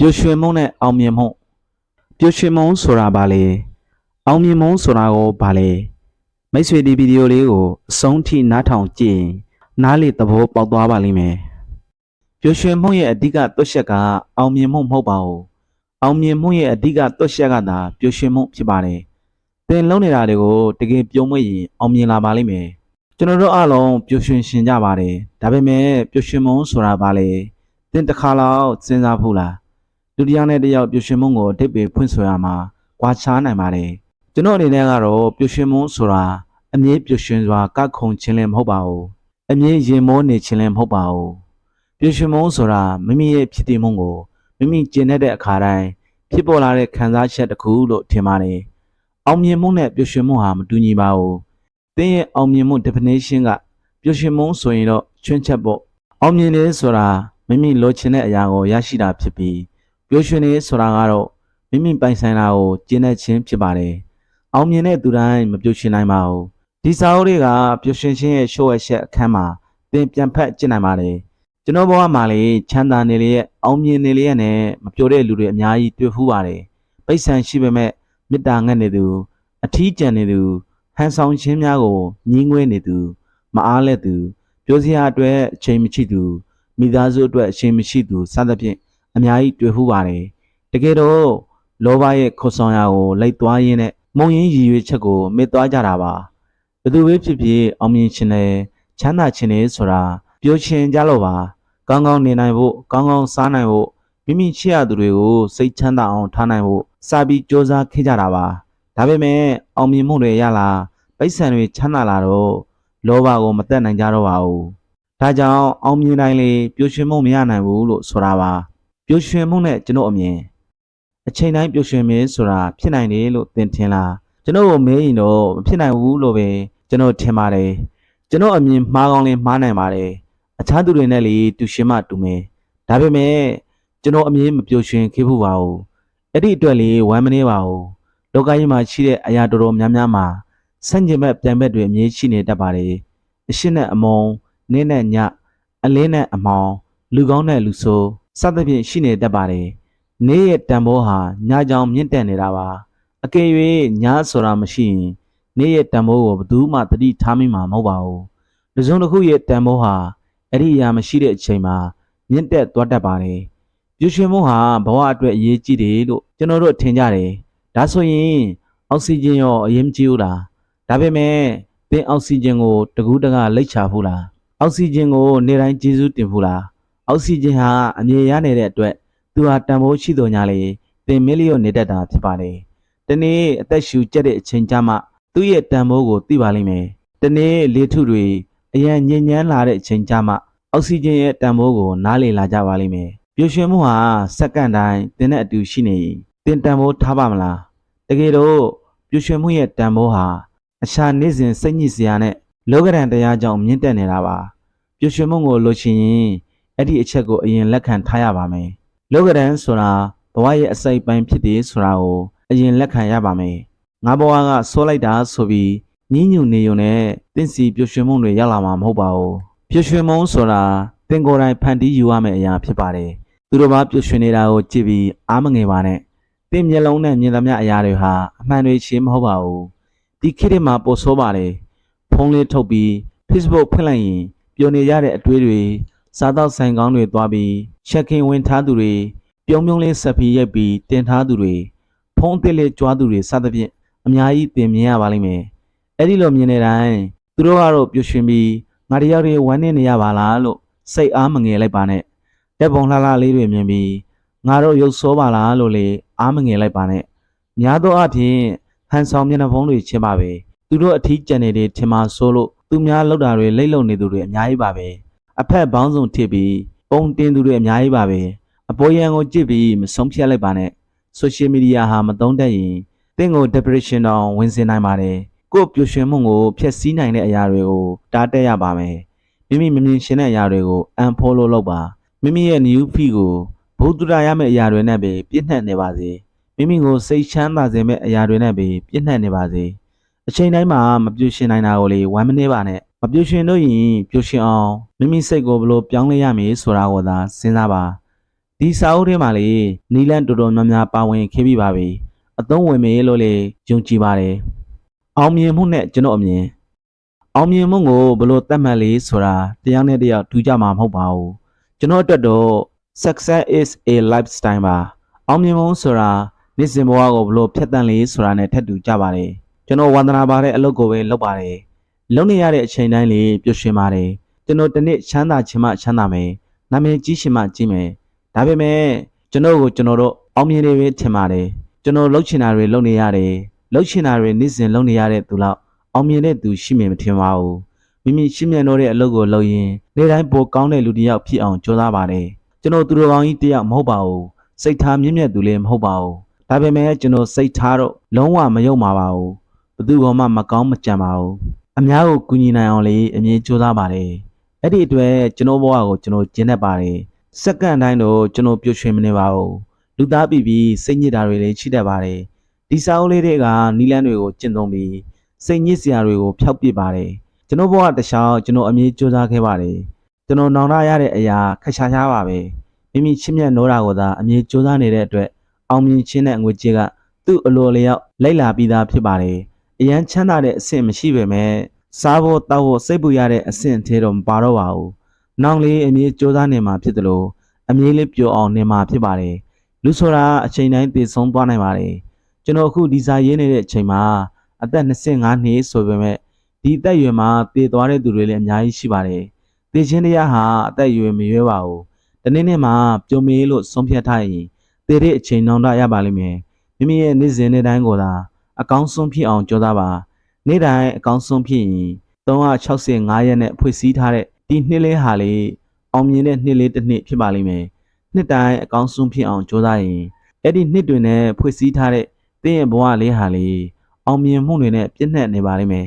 ပျော်ရွှင်မှုနဲ့အောင်မြင်မှုပျော်ရွှင်မှုဆိုတာဘာလဲအောင်မြင်မှုဆိုတာကိုဘာလဲမိတ်ဆွေဒီဗီဒီယိုလေးကိုအဆုံးထိနားထောင်ကြည့်ရင်နားလေသဘောပေါက်သွားပါလိမ့်မယ်ပျော်ရွှင်မှုရဲ့အဓိကသွက်ချက်ကအောင်မြင်မှုမဟုတ်ပါဘူးအောင်မြင်မှုရဲ့အဓိကသွက်ချက်ကသာပျော်ရွှင်မှုဖြစ်ပါတယ်သင်လုံးနေတာတွေကိုတကယ်ပြုံးမွေ့ရင်အောင်မြင်လာပါလိမ့်မယ်ကျွန်တော်တို့အားလုံးပျော်ရွှင်ရှင်ကြပါတယ်ဒါပေမဲ့ပျော်ရွှင်မှုဆိုတာဘာလဲသင်တစ်ခါလောက်စဉ်းစားဖို့လား လူတစ်ယောက်နဲ့တစ်ယောက်ပျော်ရွှင်မှုကိုအတိတ်ပဲဖွင့်ဆိုရမှာကွာခြားနိုင်ပါတယ်ကျွန်တော်အနေနဲ့ကတော့ပျော်ရွှင်မှုဆိုတာအမြဲပျော်ရွှင်စွာကခုန်ခြင်းလည်းမဟုတ်ပါဘူးအမြဲရင်မောနေခြင်းလည်းမဟုတ်ပါဘူးပျော်ရွှင်မှုဆိုတာမိမိရဲ့ဖြစ်တည်မှုကိုမိမိကျင့်တတ်တဲ့အခါတိုင်းဖြစ်ပေါ်လာတဲ့ခံစားချက်တစ်ခုလို့ထင်ပါတယ်အောင်မြင်မှုနဲ့ပျော်ရွှင်မှုဟာမတူညီပါဘူးသင်ရဲ့အောင်မြင်မှု definition ကပျော်ရွှင်မှုဆိုရင်တော့ချွင်းချက်ပေါ့အောင်မြင်တယ်ဆိုတာမိမိလိုချင်တဲ့အရာကိုရရှိတာဖြစ်ပြီး ပျော်ရွှင်နေဆိုတာကတော့မိမိပိုင်ဆိုင်တာကိုကျင့်တဲ့ခြင်းဖြစ်ပါတယ်။အောင်မြင်တဲ့သူတိုင်းမပျော်ရွှင်နိုင်ပါဘူး။ဒီစာအုပ်တွေကပျော်ရွှင်ခြင်းရဲ့ရှုပ်ရချက်အခန်းမှာသင်ပြန်ဖတ်ကြည့်နိုင်ပါတယ်။ကျွန်တော်ဘဝမှာလေချမ်းသာနေလျက်အောင်မြင်နေလျက်နဲ့မပျော်တဲ့လူတွေအများကြီးတွေ့ဖူးပါတယ်။ပိတ်ဆန်ရှိပေမဲ့မေတ္တာငတ်နေသူအထီးကျန်နေသူဟန်ဆောင်ခြင်းများကိုညှင်းငွေးနေသူမအားလက်သူပြောစရာအတွက်အချိန်မရှိသူမိသားစုအတွက်အချိန်မရှိသူစသဖြင့် အများကြီးတွေ့ဖူးပါတယ်။တကယ်တော့လောဘရဲ့ခေါ်ဆောင်ရာကိုလိုက်သွားရင်းနဲ့မုံရင်းရည်ရွယ်ချက်ကိုမေ့သွားကြတာပါ။ဘယ်သူပဲဖြစ်ဖြစ်အောင်မြင်ခြင်းနဲ့ချမ်းသာခြင်းနဲ့ဆိုတာပြောချင်ကြလို့ပါ။ကောင်းကောင်းနေနိုင်ဖို့ကောင်းကောင်းစားနိုင်ဖို့မိမိချစ်ရသူတွေကိုစိတ်ချမ်းသာအောင်ထားနိုင်ဖို့စပြီးစ조사ခဲ့ကြတာပါ။ဒါပေမဲ့အောင်မြင်မှုတွေရလာပိတ်ဆံတွေချမ်းသာလာတော့လောဘကိုမတက်နိုင်ကြတော့ပါဘူး။ဒါကြောင့်အောင်မြင်တိုင်းလေပျော်ရွှင်မှုမရနိုင်ဘူးလို့ဆိုတာပါ။ ပျော်ရွှင်မှုနဲ့ကျွန်တော်အမြင်အချိန်တိုင်းပျော်ရွှင်မင်းဆိုတာဖြစ်နိုင်တယ်လို့သင်ထင်လားကျွန်တော်ကိုမေးရင်တော့မဖြစ်နိုင်ဘူးလို့ပဲကျွန်တော်ထင်ပါတယ်ကျွန်တော်အမြင်မှားကောင်းလဲမှားနိုင်ပါတယ်အခြားသူတွေနဲ့လေတူရှင်မှတူမယ်ဒါပေမဲ့ကျွန်တော်အမြင်မပျော်ရွှင်ခဲ့ဖို့ပါဘူးအဲ့ဒီအတွက်လေဝမ်းမနေပါဘူးလောကကြီးမှာရှိတဲ့အရာတော်တော်များများမှာဆန့်ကျင်ဘက်ပြန်ဘက်တွေအမြင်ရှိနေတတ်ပါတယ်အရှင်းနဲ့အမုံနင်းနဲ့ညအလင်းနဲ့အမောင်လူကောင်းနဲ့လူဆိုး စသဖြင့်ရှိနေတတ်ပါတယ်။နေ့ရဲ့တန်ဖိုးဟာညကြောင်မြင့်တက်နေတာပါ။အကယ်၍ညဆိုတာမရှိရင်နေ့ရဲ့တန်ဖိုးကိုဘယ်သူမှသတိထားမိမှာမဟုတ်ပါဘူး။လူစုံတစ်ခုရဲ့တန်ဖိုးဟာအဲ့ဒီအရာမရှိတဲ့အချိန်မှာမြင့်တက်သွားတတ်ပါတယ်။ပြည့်ရွှင်မှုဟာဘဝအတွက်အရေးကြီးတယ်လို့ကျွန်တော်တို့ထင်ကြတယ်။ဒါဆိုရင်အောက်ဆီဂျင်ရောအရေးမကြီးဘူးလား။ဒါပေမဲ့သင်အောက်ဆီဂျင်ကိုတကူးတကလိတ်ချဖို့လား။အောက်ဆီဂျင်ကိုနေ့တိုင်းကျေးဇူးတင်ဖို့လား။ အောက်ဆီဂျင်ဟာအမြဲရနေတဲ့အတွက်သူဟာတန်ဖိုးရှိတော်ညာလေပင်မီလီယိုနေတတ်တာဖြစ်ပါတယ်။တနေ့အသက်ရှူကျက်တဲ့အချိန်ကျမှသူ့ရဲ့တန်ဖိုးကိုသိပါလိမ့်မယ်။တနေ့လေထုတွေအရန်ညဉ့်ညမ်းလာတဲ့အချိန်ကျမှအောက်ဆီဂျင်ရဲ့တန်ဖိုးကိုနားလည်လာကြပါလိမ့်မယ်။ပျော်ရွှင်မှုဟာစက္ကန့်တိုင်းတင်းတဲ့အတူရှိနေရင်တင်းတန်ဖိုးထားပါမလား။တကယ်တော့ပျော်ရွှင်မှုရဲ့တန်ဖိုးဟာအရှာနေစဉ်စိတ်ညစ်စရာနဲ့လောကရန်တရားကြောင့်မြင့်တက်နေတာပါ။ပျော်ရွှင်မှုကိုလိုချင်ရင် အဲ့ဒီအချက်ကိုအရင်လက်ခံထားရပါမယ်။လောကဒန်ဆိုတာဘဝရဲ့အစိတ်ပိုင်းဖြစ်တယ်ဆိုတာကိုအရင်လက်ခံရပါမယ်။ငါဘဝကဆိုးလိုက်တာဆိုပြီးညှဉ်းညူနေုံနဲ့တင့်စီပျော်ရွှင်မှုတွေရလာမှာမဟုတ်ပါဘူး။ပျော်ရွှင်မှုဆိုတာတင်ကိုယ်တိုင်ဖန်တီးယူရမယ့်အရာဖြစ်ပါတယ်။သူတို့ဘာပျော်ရွှင်နေတာကိုကြည့်ပြီးအားမငယ်ပါနဲ့။တင်မျက်လုံးနဲ့မြင်သမျှအရာတွေဟာအမှန်တွေချင်းမဟုတ်ပါဘူး။ဒီခေတ်မှာပိုဆိုးပါတယ်။ဖုန်းလေးထုတ်ပြီး Facebook ဖွင့်လိုက်ရင်ပျော်နေရတဲ့အတွေးတွေ စားတော့ဆိုင်ကောင်းတွေသွားပြီးချက်ခင်ဝင်ထားသူတွေပြုံးပြုံးလေးဆက်ပြီးရိုက်ပြီးတင်ထားသူတွေဖုံးအစ်စ်လေးကြွားသူတွေစသဖြင့်အများကြီးတင်မြင်ရပါလိမ့်မယ်။အဲ့ဒီလိုမြင်နေတိုင်းသူတို့ကတော့ပျော်ရွှင်ပြီးငါတယောက်တည်းဝမ်းနေနေရပါလားလို့စိတ်အားမငယ်လိုက်ပါနဲ့။လက်ပုံလှလှလေးတွေမြင်ပြီးငါတို့ရုပ်ဆိုးပါလားလို့လေအားမငယ်လိုက်ပါနဲ့။များသောအားဖြင့်ဟန်ဆောင်မျက်နှာဖုံးတွေချင်းပါပဲ။သူတို့အထီးကျန်နေတဲ့ထင်မှာဆိုလို့သူများလောက်တာတွေလိမ့်လုံနေသူတွေအများကြီးပါပဲ။ အဖက်ဘောင်းစုံထစ်ပြီးပုံတင်သူတွေအများကြီးပါပဲအပေါ်ရန်ကိုကြည့်ပြီးမဆုံးဖြတ်လိုက်ပါနဲ့ social media ဟာမသုံးတတ်ရင်တင့်ကို depression တောင်ဝင်စေနိုင်ပါတယ်ကိုယ့်ပျော်ရွှင်မှုကိုဖျက်ဆီးနိုင်တဲ့အရာတွေကိုတားတက်ရပါမယ်မိမိမမြင်ရှင်တဲ့အရာတွေကို unfollow လုပ်ပါမိမိရဲ့ new feed ကိုဘုဒ္ဓရရမယ့်အရာတွေနဲ့ပဲပြည့်နှက်နေပါစေမိမိကိုစိတ်ချမ်းသာစေမယ့်အရာတွေနဲ့ပဲပြည့်နှက်နေပါစေအချိန်တိုင်းမှာမပျော်ရွှင်နိုင်တာကိုလေဝမ်းမနေပါနဲ့ မပျော်ရွှင်လို့ရင်ပျော်ရွှင်အောင်မိမိစိတ်ကိုဘယ်လိုပြောင်းလဲရမည်ဆိုတာကိုသာစဉ်းစားပါဒီစာအုပ်ထဲမှာလေနီလန်တော်တော်များများပါဝင်ခဲ့ပြီးပါပြီအသုံးဝင်မေလို့လေယုံကြည်ပါတယ်အောင်မြင်မှုနဲ့ကျွန်တော်အမြင်အောင်မြင်မှုကိုဘယ်လို့သတ်မှတ်လေးဆိုတာတရားနဲ့တရားထူးကြမှာမဟုတ်ပါဘူးကျွန်တော်အတွက်တော့ success is a lifestyle ပါအောင်မြင်မှုဆိုတာနေ့စဉ်ဘဝကိုဘယ်လို့ဖြတ်တန်းလေးဆိုတာနဲ့ထပ်တူကြပါတယ်ကျွန်တော်ဝန္ဒနာပါတဲ့အလုပ်ကိုပဲလုပ်ပါတယ် လုပ်နေရတဲ့အချိန်တိုင်းလေးပျော်ရွှင်ပါတယ်ကျွန်တော်တစ်နေ့ချမ်းသာခြင်းမှချမ်းသာမယ်နာမည်ကြီးရှင်မှကြီးမယ်ဒါပေမဲ့ကျွန်တော်ကိုကျွန်တော်တို့အောင်မြင်နေပဲထင်ပါတယ်ကျွန်တော်လှုပ်ချင်တာတွေလုပ်နေရတယ်လှုပ်ချင်တာတွေနေ့စဉ်လုပ်နေရတဲ့သူလောက်အောင်မြင်တဲ့သူရှိမှမထင်ပါဘူးမိမိရှင်းမြန်တော့တဲ့အလုပ်ကိုလုပ်ရင်နေ့တိုင်းပိုကောင်းတဲ့လူတစ်ယောက်ဖြစ်အောင်ကြိုးစားပါတယ်ကျွန်တော်သူတော်ကောင်းကြီးတစ်ယောက်မဟုတ်ပါဘူးစိတ်ထားမြင့်မြတ်သူလည်းမဟုတ်ပါဘူးဒါပေမဲ့ကျွန်တော်စိတ်ထားတော့လုံးဝမယုံပါပါဘူးဘသူကမှမကောင်းမကြံပါဘူး အများကိုကူညီနိုင်အောင်လေအမြင်ကြိုးစားပါတယ်အဲ့ဒီအတွက်ကျွန်တော်ဘဝကိုကျွန်တော်ကျင်းတတ်ပါတယ်စက္ကန့်တိုင်းတော့ကျွန်တော်ပျော်ရွှင်မနေပါဘူးလူသားပြီးပြီးစိတ်ညစ်တာတွေလည်းရှိတတ်ပါတယ်ဒီစာအုပ်လေးတွေကနီလန်းတွေကိုကျင့်သုံးပြီးစိတ်ညစ်စရာတွေကိုဖျောက်ပစ်ပါတယ်ကျွန်တော်ဘဝတစ်လျှောက်ကျွန်တော်အမြင်ကြိုးစားခဲ့ပါတယ်ကျွန်တော်နောင်တရတဲ့အရာခက်ရှားရှားပါပဲမိမိချစ်မြတ်နိုးတာကိုသာအမြင်ကြိုးစားနေတဲ့အတွက်အောင်မြင်ခြင်းနဲ့ငွေကြေးကသူ့အလိုလျောက်လိုက်လာပြီးသားဖြစ်ပါတယ် အရန်ချမ်းသာတဲ့အဆင့်မရှိပေမဲ့စားဖို့တောက်ဖို့စိတ်ပူရတဲ့အဆင့်အသေးတော့မပါတော့ပါဘူးနောင်လေးအမြင်ကြိုးစားနေမှာဖြစ်တယ်လို့အမြင်လေးပျော်အောင်နေမှာဖြစ်ပါတယ်လူဆိုတာအချိန်တိုင်းတည်ဆုံးသွားနိုင်ပါတယ်ကျွန်တော်အခုဒီဇာရေးနေတဲ့အချိန်မှာအသက်25နှစ်ဆိုပေမဲ့ဒီအသက်အရွယ်မှာတည်သွားတဲ့သူတွေလည်းအများကြီးရှိပါတယ်တည်ခြင်းတရားဟာအသက်အရွယ်မရွေးပါဘူးဒီနေ့နေ့မှာပြုံးမေးလို့ဆုံးဖြတ်ထားရင်တည်တဲ့အချိန်နှောင်းတရပါလိမ့်မယ်မိမိရဲ့နေ့စဉ်နေ့တိုင်းကိုသာ အကောင်းဆုံးဖြစ်အောင်ကြိုးစားပါနေ့တိုင်းအကောင်းဆုံးဖြစ်ရင်365ရက်နဲ့ဖွဲ့စည်းထားတဲ့ဒီနှစ်လေးဟာလေအောင်မြင်တဲ့နှစ်လေးတစ်နှစ်ဖြစ်ပါလိမ့်မယ်နှစ်တိုင်းအကောင်းဆုံးဖြစ်အောင်ကြိုးစားရင်အဲ့ဒီနှစ်တွင်နဲ့ဖွဲ့စည်းထားတဲ့သင်ရဲ့ဘဝလေးဟာလေအောင်မြင်မှုတွေနဲ့ပြည့်နှက်နေပါလိမ့်မယ်